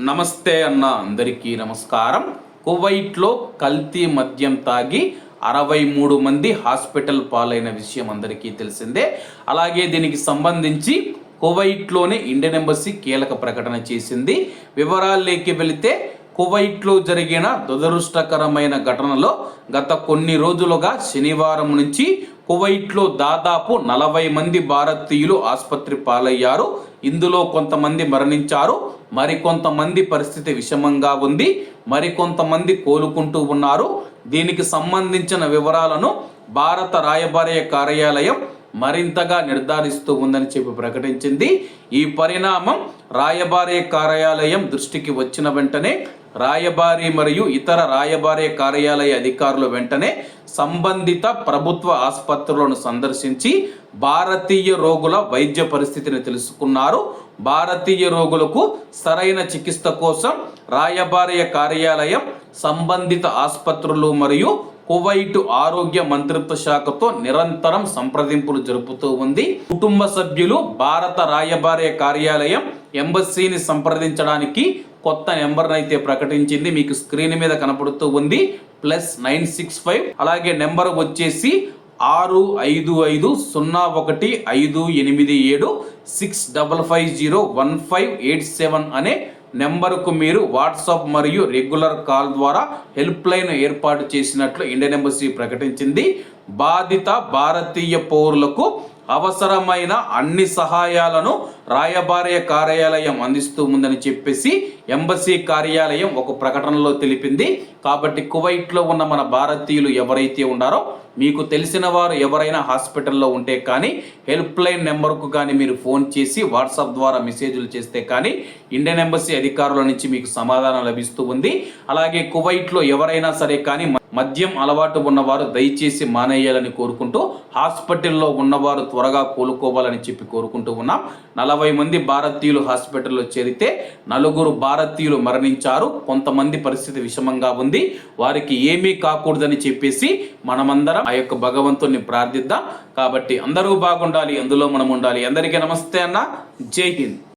నమస్తే అన్న అందరికీ నమస్కారం. కువైట్లో కల్తీ మద్యం తాగి అరవై మూడు మంది హాస్పిటల్ పాలైన విషయం అందరికీ తెలిసిందే. అలాగే దీనికి సంబంధించి కువైట్లోనే ఇండియన్ ఎంబసీ కీలక ప్రకటన చేసింది. వివరాల్లోకి వెళితే కువైట్లో జరిగిన దురదృష్టకరమైన ఘటనలో గత కొన్ని రోజులుగా శనివారం నుంచి కువైట్లో దాదాపు నలభై మంది భారతీయులు ఆసుపత్రి పాలయ్యారు. ఇందులో కొంతమంది మరణించారు. మరికొంతమంది పరిస్థితి విషమంగా ఉంది. మరికొంతమంది కోలుకుంటూ ఉన్నారు. దీనికి సంబంధించిన వివరాలను భారత రాయబార కార్యాలయం మరింతగా నిర్ధారిస్తూ ఉందని చెప్పి ప్రకటించింది. ఈ పరిణామం రాయబారి కార్యాలయం దృష్టికి వచ్చిన వెంటనే రాయబారి మరియు ఇతర రాయబారి కార్యాలయ అధికారులు వెంటనే సంబంధిత ప్రభుత్వ ఆసుపత్రులను సందర్శించి భారతీయ రోగుల వైద్య పరిస్థితిని తెలుసుకున్నారు. భారతీయ రోగులకు సరైన చికిత్స కోసం రాయబారి కార్యాలయం సంబంధిత ఆసుపత్రులు మరియు కువైట్ ఆరోగ్య మంత్రిత్వ శాఖతో నిరంతరం సంప్రదింపులు జరుపుతూ ఉంది. కుటుంబ సభ్యులు భారత రాయబార కార్యాలయం ఎంబసీని సంప్రదించడానికి కొత్త నెంబర్ను అయితే ప్రకటించింది. మీకు స్క్రీన్ మీద కనపడుతూ ఉంది. Plus nine six five. అలాగే నెంబర్ వచ్చేసి ఆరు ఐదు ఐదు సున్నా ఒకటి ఐదు ఎనిమిది ఏడు six double five zero one five eight seven అనే నెంబర్కు మీరు వాట్సాప్ మరియు రెగ్యులర్ కాల్ ద్వారా హెల్ప్ లైన్ ఏర్పాటు చేసినట్లు ఇండియన్ ఎంబసీ ప్రకటించింది. బాధిత భారతీయ పౌరులకు అవసరమైన అన్ని సహాయాలను రాయబార కార్యాలయం అందిస్తూ ఉందని చెప్పేసి ఎంబసీ కార్యాలయం ఒక ప్రకటనలో తెలిపింది. కాబట్టి కువైట్లో ఉన్న మన భారతీయులు ఎవరైతే ఉన్నారో మీకు తెలిసిన వారు ఎవరైనా హాస్పిటల్లో ఉంటే కానీ హెల్ప్ లైన్ నెంబర్కు కానీ మీరు ఫోన్ చేసి వాట్సాప్ ద్వారా మెసేజ్లు చేస్తే కానీ ఇండియన్ ఎంబసీ అధికారుల నుంచి మీకు సమాధానం లభిస్తూ ఉంది. అలాగే కువైట్లో ఎవరైనా సరే కానీ మద్యం అలవాటు ఉన్నవారు దయచేసి మానేయాలని కోరుకుంటూ హాస్పిటల్లో ఉన్నవారు త్వరగా కోలుకోవాలని చెప్పి కోరుకుంటూ ఉన్నాం. నలభై మంది భారతీయులు హాస్పిటల్లో చేరితే నలుగురు భారతీయులు మరణించారు. కొంతమంది పరిస్థితి విషమంగా ఉంది. వారికి ఏమీ కాకూడదని చెప్పేసి మనమందరం ఆ యొక్క భగవంతుని ప్రార్థిద్దాం. కాబట్టి అందరూ బాగుండాలి అందులో మనం ఉండాలి. అందరికీ నమస్తే అన్న. జై హింద్.